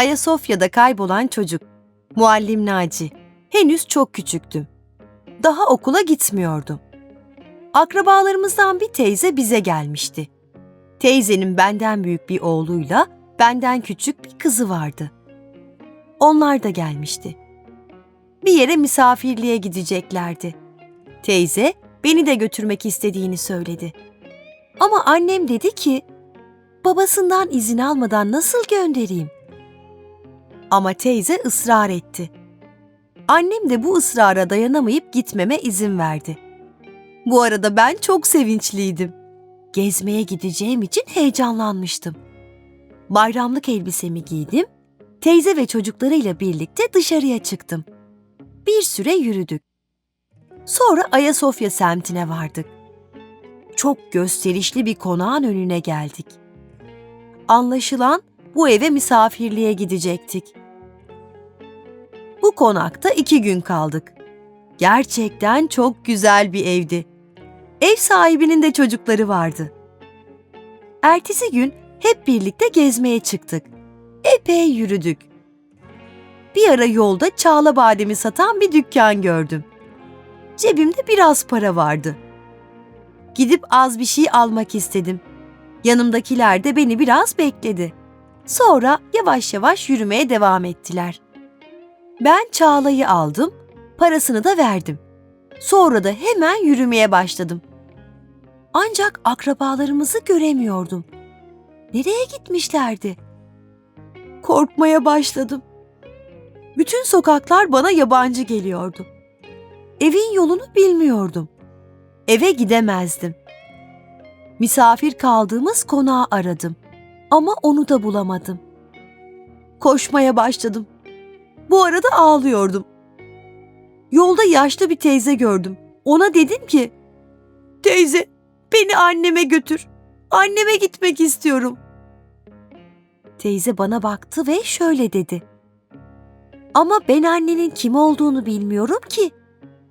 Ayasofya'da kaybolan çocuk. Muallim Naci. Henüz çok küçüktüm. Daha okula gitmiyordum. Akrabalarımızdan bir teyze bize gelmişti. Teyzenin benden büyük bir oğluyla benden küçük bir kızı vardı. Onlar da gelmişti. Bir yere misafirliğe gideceklerdi. Teyze beni de götürmek istediğini söyledi. Ama annem dedi ki, babasından izin almadan nasıl göndereyim? Ama teyze ısrar etti. Annem de bu ısrara dayanamayıp gitmeme izin verdi. Bu arada ben çok sevinçliydim. Gezmeye gideceğim için heyecanlanmıştım. Bayramlık elbisemi giydim, teyze ve çocuklarıyla birlikte dışarıya çıktım. Bir süre yürüdük. Sonra Ayasofya semtine vardık. Çok gösterişli bir konağın önüne geldik. Anlaşılan bu eve misafirliğe gidecektik. Bu konakta iki gün kaldık. Gerçekten çok güzel bir evdi. Ev sahibinin de çocukları vardı. Ertesi gün hep birlikte gezmeye çıktık. Epey yürüdük. Bir ara yolda çağla bademi satan bir dükkan gördüm. Cebimde biraz para vardı. Gidip az bir şey almak istedim. Yanımdakiler de beni biraz bekledi. Sonra yavaş yavaş yürümeye devam ettiler. Ben Çağla'yı aldım, parasını da verdim. Sonra da hemen yürümeye başladım. Ancak akrabalarımızı göremiyordum. Nereye gitmişlerdi? Korkmaya başladım. Bütün sokaklar bana yabancı geliyordu. Evin yolunu bilmiyordum. Eve gidemezdim. Misafir kaldığımız konağı aradım ama onu da bulamadım. Koşmaya başladım. Bu arada ağlıyordum. Yolda yaşlı bir teyze gördüm. Ona dedim ki, "Teyze, beni anneme götür. Anneme gitmek istiyorum." Teyze bana baktı ve şöyle dedi. "Ama ben annenin kim olduğunu bilmiyorum ki.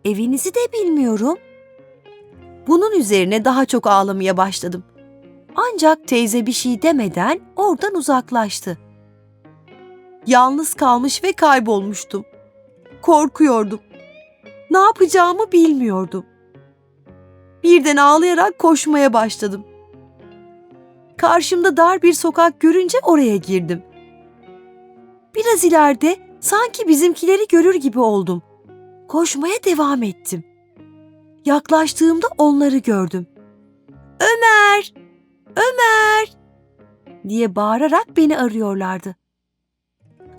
Evinizi de bilmiyorum." Bunun üzerine daha çok ağlamaya başladım. Ancak teyze bir şey demeden oradan uzaklaştı. Yalnız kalmış ve kaybolmuştum. Korkuyordum. Ne yapacağımı bilmiyordum. Birden ağlayarak koşmaya başladım. Karşımda dar bir sokak görünce oraya girdim. Biraz ileride sanki bizimkileri görür gibi oldum. Koşmaya devam ettim. Yaklaştığımda onları gördüm. Ömer! Ömer! diye bağırarak beni arıyorlardı.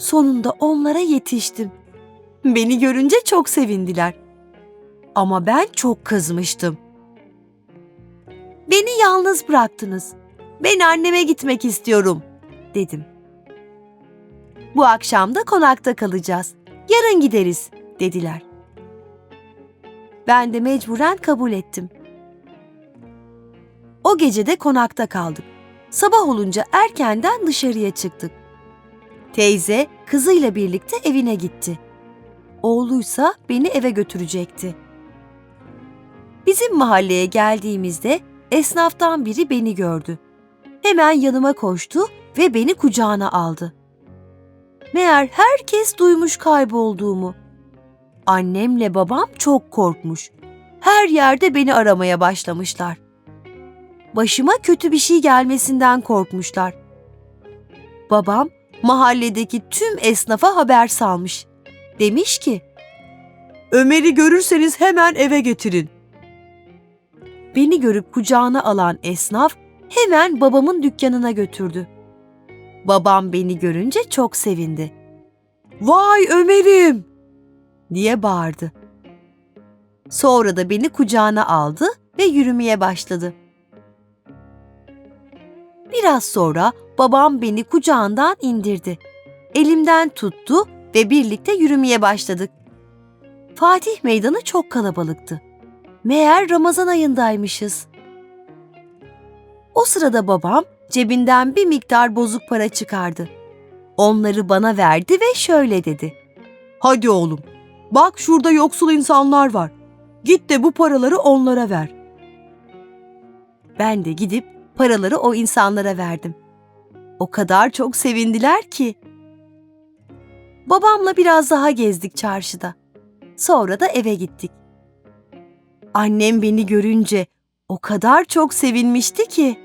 Sonunda onlara yetiştim. Beni görünce çok sevindiler. Ama ben çok kızmıştım. Beni yalnız bıraktınız. Ben anneme gitmek istiyorum, dedim. Bu akşam da konakta kalacağız. Yarın gideriz, dediler. Ben de mecburen kabul ettim. O gece de konakta kaldık. Sabah olunca erkenden dışarıya çıktık. Teyze kızıyla birlikte evine gitti. Oğluysa beni eve götürecekti. Bizim mahalleye geldiğimizde esnaftan biri beni gördü. Hemen yanıma koştu ve beni kucağına aldı. Meğer herkes duymuş kaybolduğumu. Annemle babam çok korkmuş. Her yerde beni aramaya başlamışlar. Başıma kötü bir şey gelmesinden korkmuşlar. Babam mahalledeki tüm esnafa haber salmış. Demiş ki, Ömer'i görürseniz hemen eve getirin. Beni görüp kucağına alan esnaf hemen babamın dükkanına götürdü. Babam beni görünce çok sevindi. Vay Ömer'im! diye bağırdı. Sonra da beni kucağına aldı ve yürümeye başladı. Biraz sonra babam beni kucağından indirdi. Elimden tuttu ve birlikte yürümeye başladık. Fatih Meydanı çok kalabalıktı. Meğer Ramazan ayındaymışız. O sırada babam cebinden bir miktar bozuk para çıkardı. Onları bana verdi ve şöyle dedi. Hadi oğlum, bak şurada yoksul insanlar var. Git de bu paraları onlara ver. Ben de gidip paraları o insanlara verdim. O kadar çok sevindiler ki. Babamla biraz daha gezdik çarşıda. Sonra da eve gittik. Annem beni görünce o kadar çok sevinmişti ki